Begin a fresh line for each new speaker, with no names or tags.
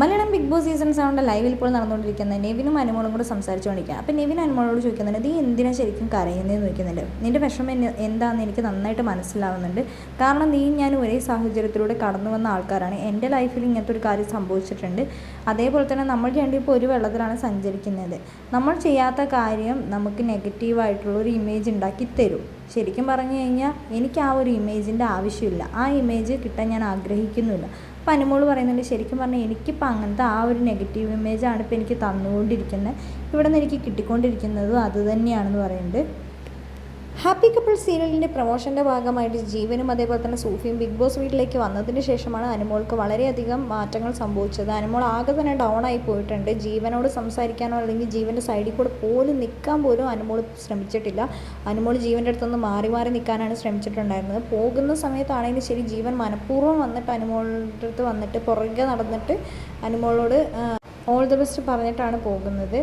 Malayalam big boss season സെവന്റെ ലൈവിൽ ഇപ്പോൾ നടന്നുകൊണ്ടിരിക്കുന്ന നെവിനും അനുമോളും കൂടെ സംസാരിച്ചുകൊണ്ടിരിക്കുക അപ്പോൾ നെവിൻ അനുമോളോട് ചോദിക്കുന്നുണ്ട് നീ എന്തിനാ ശരിക്കും കരയുന്നതെന്ന് ചോദിക്കുന്നുണ്ട്? നിന്റെ വിഷമം എന്താണെന്ന് എനിക്ക് നന്നായിട്ട് മനസ്സിലാവുന്നുണ്ട്. കാരണം നീ ഞാൻ ഒരേ സാഹചര്യത്തിലൂടെ കടന്നു വന്ന ആൾക്കാരാണ്. എന്റെ ലൈഫിൽ ഇങ്ങനത്തെ ഒരു കാര്യം സംഭവിച്ചിട്ടുണ്ട്. അതേപോലെ തന്നെ നമ്മൾ രണ്ടും ഇപ്പോൾ ഒരു വെള്ളത്തിലാണ് സഞ്ചരിക്കുന്നത്. നമ്മൾ ചെയ്യാത്ത കാര്യം നമുക്ക് നെഗറ്റീവായിട്ടുള്ള ഒരു ഇമേജ് ഉണ്ടാക്കി തരും. ശരിക്കും പറഞ്ഞു കഴിഞ്ഞാൽ എനിക്ക് ആ ഒരു ഇമേജിന്റെ ആവശ്യമില്ല. ആ ഇമേജ് കിട്ടാൻ ഞാൻ ആഗ്രഹിക്കുന്നില്ല അപ്പം അനുമോൾ പറയുന്നുണ്ട് ശരിക്കും പറഞ്ഞാൽ എനിക്കിപ്പോൾ അങ്ങനത്തെ ആ ഒരു നെഗറ്റീവ് ഇമേജാണ് ഇപ്പോൾ എനിക്ക് തന്നുകൊണ്ടിരിക്കുന്നത്. ഇവിടെ നിന്ന് എനിക്ക് കിട്ടിക്കൊണ്ടിരിക്കുന്നതും അത് തന്നെയാണെന്ന് പറയുന്നുണ്ട്. ഹാപ്പി കപ്പിൾ സീരിയലിന്റെ പ്രൊമോഷന്റെ ഭാഗമായിട്ട് ജീവനും അതേപോലെ തന്നെ സൂഫിയും ബിഗ് ബോസ് വീട്ടിലേക്ക് വന്നതിന് ശേഷമാണ് അനുമോൾക്ക് വളരെയധികം മാറ്റങ്ങൾ സംഭവിച്ചത്. അനുമോൾ ആകെ തന്നെ ഡൗൺ ആയി പോയിട്ടുണ്ട്. ജീവനോട് സംസാരിക്കാനോ അല്ലെങ്കിൽ ജീവന്റെ സൈഡിൽ കൂടെ പോലും നിൽക്കാൻ പോലും അനുമോൾ ശ്രമിച്ചിട്ടില്ല. അനുമോൾ ജീവന്റെ അടുത്തൊന്ന് മാറി മാറി നിൽക്കാനാണ് ശ്രമിച്ചിട്ടുണ്ടായിരുന്നത്. പോകുന്ന സമയത്താണെങ്കിലും ശരി ജീവൻ മനഃപൂർവം വന്നിട്ട് അനുമോളുടെ അടുത്ത് വന്നിട്ട് പുറകെ നടന്നിട്ട് അനുമോളോട് ഓൾ ദ ബെസ്റ്റ് പറഞ്ഞിട്ടാണ് പോകുന്നത്.